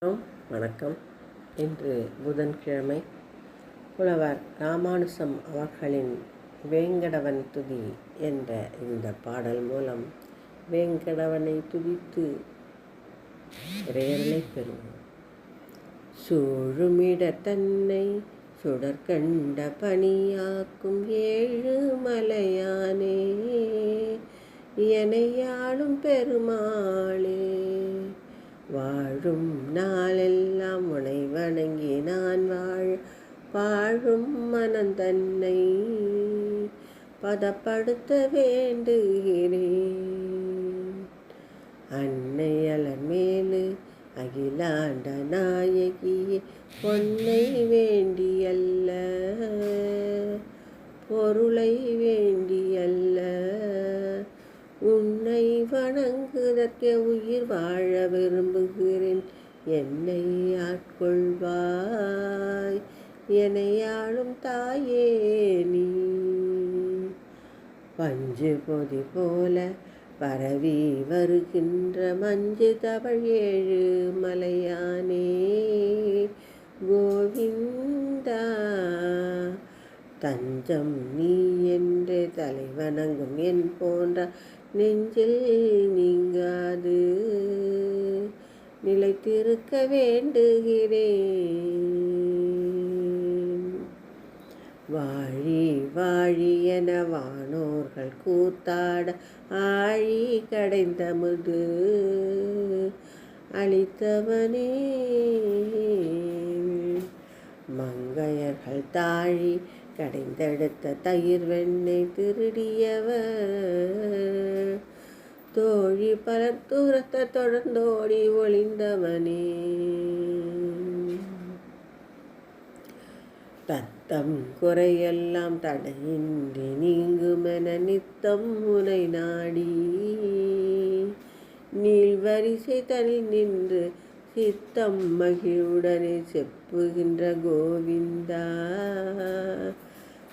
வணக்கம் வணக்கம். இன்று புதன்கிழமை புலவர் ராமானுசம் அவர்களின் வேங்கடவன் துதி என்ற இந்த பாடல் மூலம் வேங்கடவனை துதித்து இறையர்களை பெறுவோம். சூழுமிட தன்னை சுடற்கண்ட பணியாக்கும் ஏழு மலையானே எனையாளும் பெருமாளே. வாழும் நாளெல்லாம் உனை வணங்கி நான் வாழ வாழும் மனம் தன்னை பதப்படுத்த வேண்டுகிறேன். அன்னை அலமேலு அகிலாண்ட நாயகியே பொன்னை வே வணங்குதற்கே உயிர் வாழ விரும்புகிறேன். என்னை ஆட்கொள்வாய். என்னையாளும் தாயே நீ. பஞ்சு பொதி போல பரவி வருகின்ற மஞ்சு தவழ் ஏழு மலையானே. கோவிந்தா தஞ்சம் நீ என்று தலைவணங்கும் என் போன்ற நெஞ்சில் நீங்காது. நிலைத்திருக்க வேண்டுகிறேன். வாழி வாழி என வானோர்கள் கூத்தாட ஆழி கடைந்தமுது அளித்தவனே மங்கையர்கள் தாழி கடைந்தெடுத்த தயிர் வெண்ணெய் திருடியவர். தோழி பலர் தூரத்தை தொடர்ந்தோடி ஒளிந்தவனே. தத்தம் குறையெல்லாம் தடையின்றி நீங்குமென நித்தம் முனை நாடி. நீள்வரிசை தனி நின்று சித்தம் மகிழுடனே செப்புகின்ற கோவிந்தா.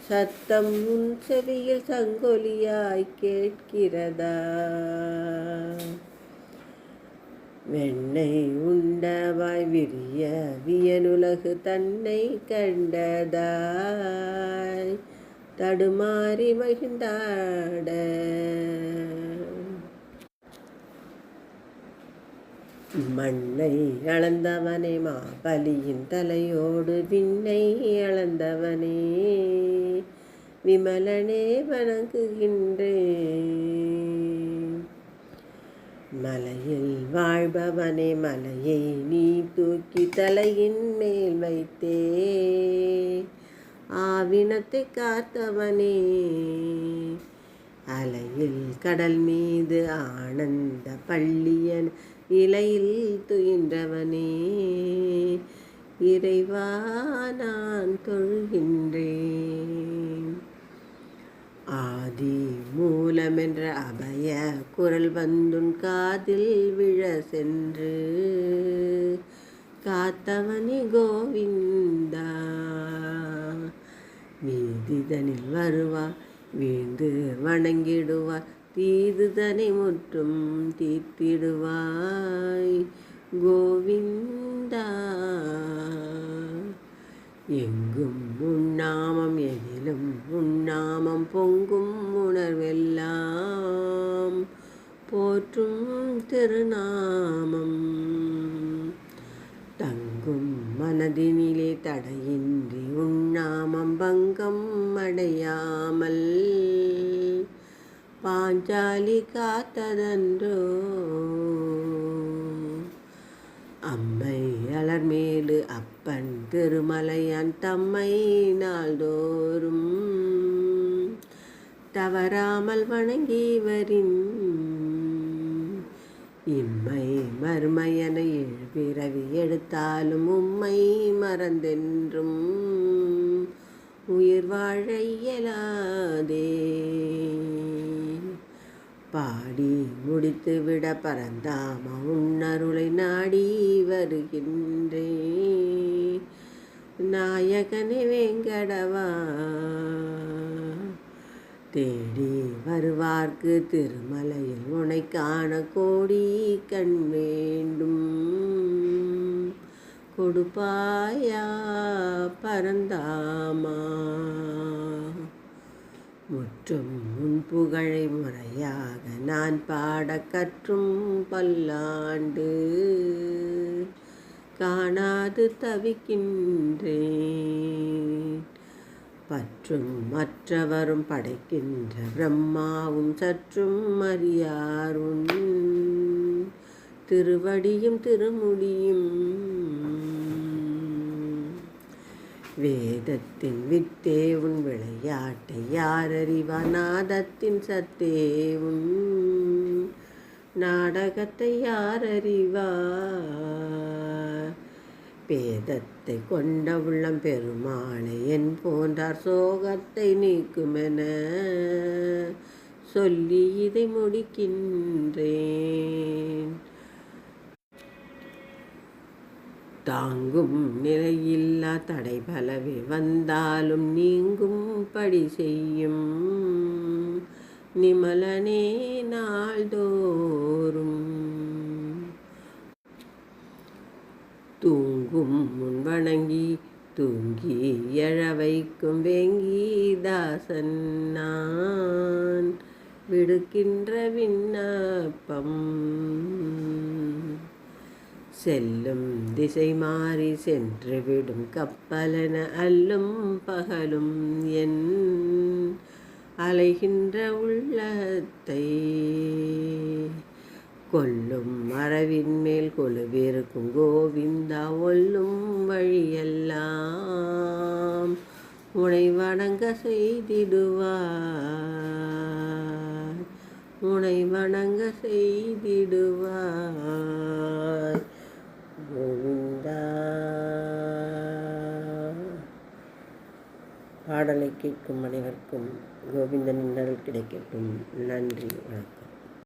சத்தம் உன் செவியில் சங்கொலியாய் கேட்கிறதா? வெண்ணை உண்டவாய் விரிய வியனுலகு தன்னை கண்டதாய் தடுமாறி மகிழ்ந்தாட. மண்ணை அளந்தவனே மாபலியின் தலையோடு விண்ணை அளந்தவனே விமலனே வணங்குகின்றேன். மலையில் வாழ்பவனே மலையை நீ தூக்கி தலையின் மேல் வைத்தே ஆவினத்தை காத்தவனே. அலையில் கடல் மீது ஆனந்த பள்ளியன் இலையில் துயின்றவனே. இறைவா நான் தொழுகின்றேன். ஆதி மூலமென்ற அபய குரல் வந்துன் காதில் விழ சென்று காத்தவனி கோவிந்தா. நீதிதனில் வருவா வீழ்ந்து வணங்கிடுவார். தீதுதனை முற்றும் தீர்த்திடுவாய். கோவிந்தா. எங்கும் உன்னாமம் எதிலும் உன்னாமம் பொங்கும் உணர்வெல்லாம். போற்றும் திருநாமம். மனதினிலே தடையின்றி உண்ணாமம் பங்கம் அடையாமல் பாஞ்சாலி காத்ததன்றோ? அம்மை அலர்மேடு அப்பன் திருமலையான் தம்மை நாள்தோறும் தவறாமல் வணங்கி வரின் இம்மை மறுமையன பிறவி எடுத்தாலும் உம்மை மறந்தென்றும் உயிர் வாழ இயலாதே. பாடி முடித்து விட பரந்தாம உன்னருளை நாடி வருகின்றே. நாயகனே வேங்கடவா. தேடி வருவார்க்கு திருமலையில் உனை காண கோடி கண் வேண்டும். கொடுப்பாயா பரந்தாமா? முற்றும் உன் புகழை முறையாக நான் பாட கற்றும் பல்லாண்டு. காணாது தவிக்கின்றேன் பற்றும் மற்றவரும் படைக்கின்ற பிரம்மாவும் சற்றும் அறியாரும் திருவடியும் திருமுடியும் வேதத்தின் வித்தே உன் விளையாட்டை யார் அறிவார் சத்தே உன் நாடகத்தை யார் பேதத்தை கொண்ட உள்ளம் பெருமாளை என் போன்றார் சோகத்தை நீக்குமென. சொல்லி இதை முடிக்கின்றேன். தாங்கும் நிலையில்லா தடை பலவே வந்தாலும் நீங்கும் படி செய்யும். நிமலனே நாள்தோறும் தூங்கும் முன் வணங்கி தூங்கி எழ வைக்கும் வேங்கி தாசன் நான் விடுக்கின்ற விண்ணப்பம். செல்லும் திசை மாறி சென்று விடும் கப்பலென அல்லும் பகலும் என் அலைகின்ற உள்ளத்தை கொல்லும் மரவின் மேல் கொலுவிருக்கும் கோவிந்தா ஒல்லும் வழியெல்லாம் உனை வணங்க செய்திடுவார் உனை வணங்க செய்திடுவார் கோவிந்தா. பாடலை கேட்கும் அனைவருக்கும் கோவிந்தனின் அருள் கிடைக்கட்டும். நன்றி வணக்கம்.